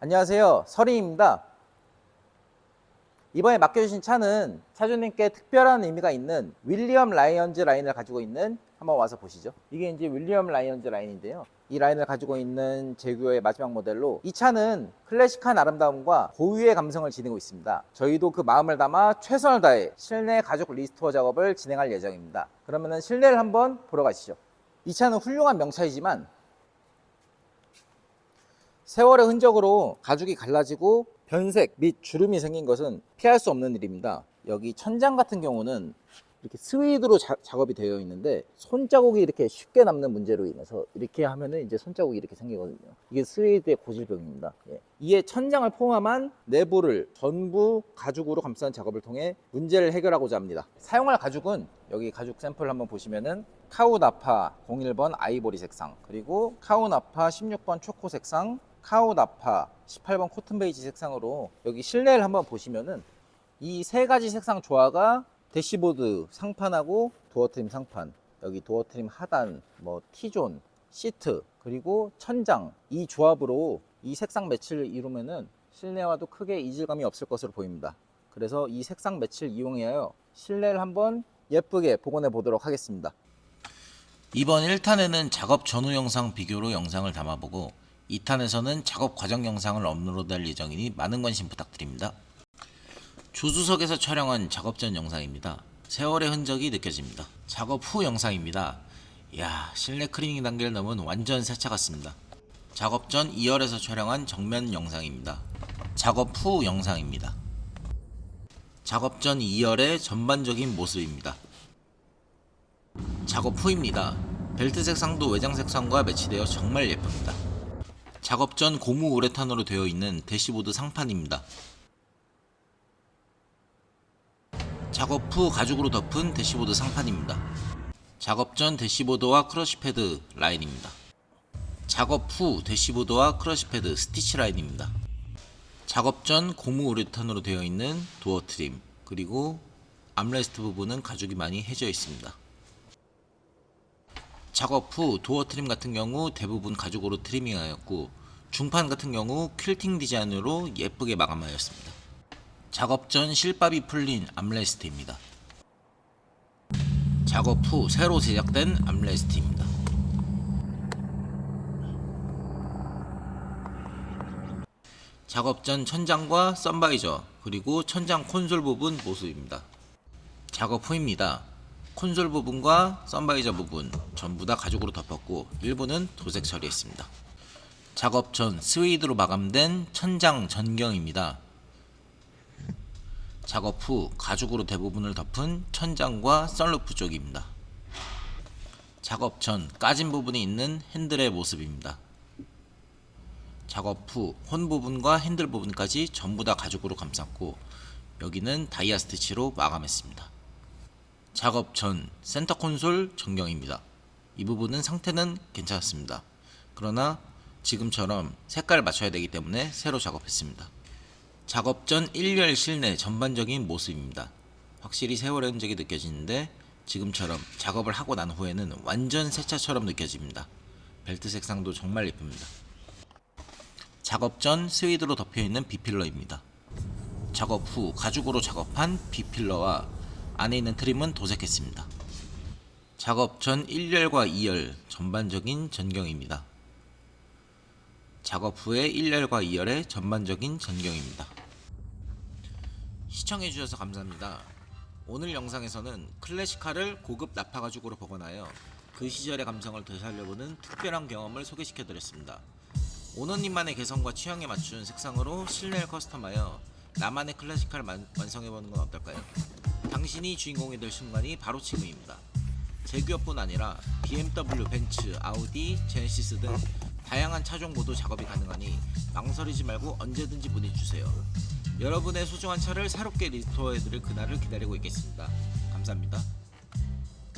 안녕하세요. 서린입니다. 이번에 맡겨주신 차는 차주님께 특별한 의미가 있는 윌리엄 라이언즈 라인을 가지고 있는 한번 와서 보시죠. 이게 이제 윌리엄 라이언즈 라인인데요. 이 라인을 가지고 있는 제규어의 마지막 모델로 이 차는 클래식한 아름다움과 고유의 감성을 지니고 있습니다. 저희도 그 마음을 담아 최선을 다해 실내 가죽 리스토어 작업을 진행할 예정입니다. 그러면 실내를 한번 보러 가시죠. 이 차는 훌륭한 명차이지만 세월의 흔적으로 가죽이 갈라지고 변색 및 주름이 생긴 것은 피할 수 없는 일입니다. 여기 천장 같은 경우는 이렇게 스웨이드로 자- 작업이 되어 있는데 손자국이 이렇게 쉽게 남는 문제로 인해서 이렇게 하면은 이제 손자국이 이렇게 생기거든요. 이게 스웨이드의 고질병입니다. 예. 이에 천장을 포함한 내부를 전부 가죽으로 감싼 작업을 통해 문제를 해결하고자 합니다. 사용할 가죽은 여기 가죽 샘플 한번 보시면은 카우나파 01번 아이보리 색상 그리고 카우나파 16번 초코 색상 카우나파 18번 코튼 베이지 색상으로 여기 실내를 한번 보시면은 이 세 가지 색상 조화가 대시보드 상판하고 도어 트림 상판 여기 도어 트림 하단 뭐 T존 시트 그리고 천장 이 조합으로 이 색상 매치를 이루면은 실내와도 크게 이질감이 없을 것으로 보입니다. 그래서 이 색상 매치를 이용하여 실내를 한번 예쁘게 복원해 보도록 하겠습니다. 이번 1탄에는 작업 전후 영상 비교로 영상을 담아보고 2탄에서는 작업 과정 영상을 업로드할 예정이니 많은 관심 부탁드립니다. 조수석에서 촬영한 작업 전 영상입니다. 세월의 흔적이 느껴집니다. 작업 후 영상입니다. 이야 실내 크리밍 단계를 넘은 완전 새 차 같습니다. 작업 전 2열에서 촬영한 정면 영상입니다. 작업 후 영상입니다. 작업 전 2열의 전반적인 모습입니다. 작업 후입니다. 벨트 색상도 외장 색상과 매치되어 정말 예쁩니다. 작업 전 고무 우레탄으로 되어 있는 대시보드 상판입니다. 작업 후 가죽으로 덮은 대시보드 상판입니다. 작업 전 대시보드와 크러쉬 패드 라인입니다. 작업 후 대시보드와 크러쉬 패드 스티치 라인입니다. 작업 전 고무 우레탄으로 되어 있는 도어 트림 그리고 암레스트 부분은 가죽이 많이 해져 있습니다. 작업 후 도어 트림 같은 경우 대부분 가죽으로 트리밍하였고 중판 같은 경우 퀼팅 디자인으로 예쁘게 마감하였습니다. 작업 전 실밥이 풀린 암레스트입니다. 작업 후 새로 제작된 암레스트입니다. 작업 전 천장과 썬바이저 그리고 천장 콘솔 부분 모습입니다. 작업 후입니다. 콘솔 부분과 썬바이저 부분 전부 다 가죽으로 덮었고 일부는 도색 처리했습니다. 작업 전 스웨이드로 마감된 천장 전경입니다. 작업 후 가죽으로 대부분을 덮은 천장과 썬루프 쪽입니다. 작업 전 까진 부분이 있는 핸들의 모습입니다. 작업 후 혼 부분과 핸들 부분까지 전부 다 가죽으로 감쌌고 여기는 다이아 스티치로 마감했습니다. 작업 전 센터 콘솔 전경입니다. 이 부분은 상태는 괜찮았습니다. 그러나 지금처럼 색깔을 맞춰야 되기 때문에 새로 작업했습니다. 작업 전 1열 실내 전반적인 모습입니다. 확실히 세월의 흔적이 느껴지는데 지금처럼 작업을 하고 난 후에는 완전 새 차처럼 느껴집니다. 벨트 색상도 정말 예쁩니다. 작업 전 스웨이드로 덮여 있는 비필러입니다. 작업 후 가죽으로 작업한 비필러와 안에 있는 트림은 도색했습니다. 작업 전 1열과 2열 전반적인 전경입니다. 작업 후에 1열과 2열의 전반적인 전경입니다. 시청해주셔서 감사합니다. 오늘 영상에서는 클래식카를 고급 나파 가죽으로 복원하여 그 시절의 감성을 되살려보는 특별한 경험을 소개시켜드렸습니다. 오너님만의 개성과 취향에 맞춘 색상으로 실내를 커스텀하여 나만의 클래식카를 만- 완성해보는 건 어떨까요? 당신이 주인공이 될 순간이 바로 지금입니다. 제규어뿐 아니라 BMW, 벤츠, 아우디, 제네시스 등 다양한 차종 모두 작업이 가능하니 망설이지 말고 언제든지 문의주세요. 여러분의 소중한 차를 새롭게 리스토어해드릴 그날을 기다리고 있겠습니다. 감사합니다.